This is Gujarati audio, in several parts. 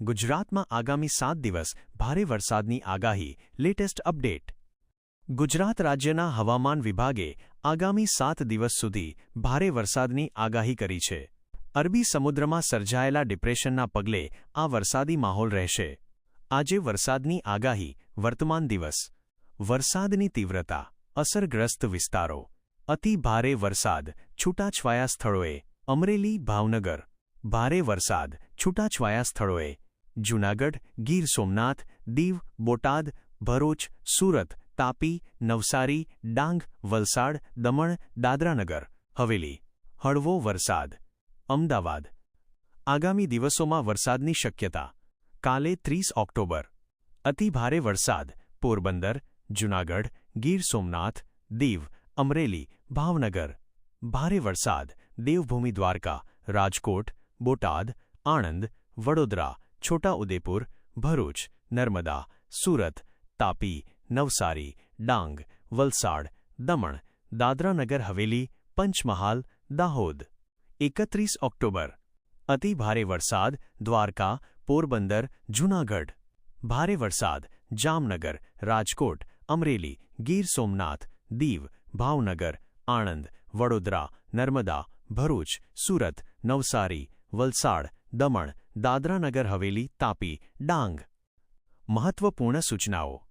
ગુજરાતમાં આગામી સાત દિવસ ભારે વરસાદની આગાહી, લેટેસ્ટ અપડેટ. ગુજરાત રાજ્યના હવામાન વિભાગે આગામી સાત દિવસ સુધી ભારે વરસાદની આગાહી કરી છે. અરબી સમુદ્રમાં સર્જાયેલા ડિપ્રેશનના પગલે આ વરસાદી માહોલ રહેશે. આજે વરસાદની આગાહી, વર્તમાન દિવસ. વરસાદની તીવ્રતા, અસરગ્રસ્ત વિસ્તારો. અતિ ભારે વરસાદ, છૂટાછવાયા સ્થળોએ. અમરેલી, ભાવનગર. ભારે વરસાદ, છૂટાછવાયા સ્થળોએ. જૂનાગઢ ગીર સોમનાથ દીવ બોટાદ ભરૂચ સુરત તાપી નવસારી ડાંગ વલસાડ દમણ દાદરાનગર હવેલી હળવો વરસાદ અમદાવાદ આગામી દિવસોમાં વરસાદની શક્યતા કાલે ત્રીસ ઓક્ટોબર અતિભારે વરસાદ પોરબંદર જૂનાગઢ ગીર સોમનાથ દીવ અમરેલી ભાવનગર ભારે વરસાદ દેવભૂમિ દ્વારકા રાજકોટ બોટાદ આણંદ વડોદરા છોટાઉદેપુર ભરૂચ નર્મદા સુરત તાપી નવસારી ડાંગ વલસાડ દમણ દાદરાનગર હવેલી પંચમહાલ દાહોદ એકત્રીસ ઓક્ટોબર અતિ ભારે વરસાદ દ્વારકા પોરબંદર જૂનાગઢ ભારે વરસાદ જામનગર રાજકોટ અમરેલી ગીર સોમનાથ દીવ ભાવનગર આણંદ વડોદરા નર્મદા ભરૂચ સુરત નવસારી વલસાડ દમણ, દાદરાનગર હવેલી, તાપી, ડાંગ. મહત્વપૂર્ણ સૂચનાઓ.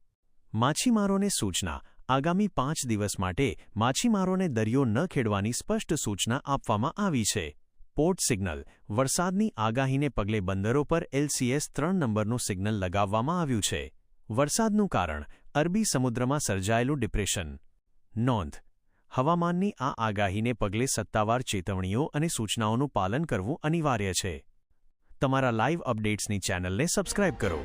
માછીમારોને સૂચના. આગામી પાંચ દિવસ માટે માછીમારોને દરિયો ન ખેડવાની સ્પષ્ટ સૂચના આપવામાં આવી છે. Port signal. વરસાદની આગાહીને પગલે બંદરો પર એલસીએસ ત્રણ નંબરનું સિગ્નલ લગાવવામાં આવ્યું છે. વરસાદનું કારણ. અરબી સમુદ્રમાં સર્જાયેલું ડિપ્રેશન. નોંધ. હવામાનની આ આગાહીને પગલે સત્તાવાર ચેતવણીઓ અને સૂચનાઓનું પાલન કરવું અનિવાર્ય છે. તમારા લાઈવ અપડેટ્સની ચેનલને સબસ્ક્રાઇબ કરો.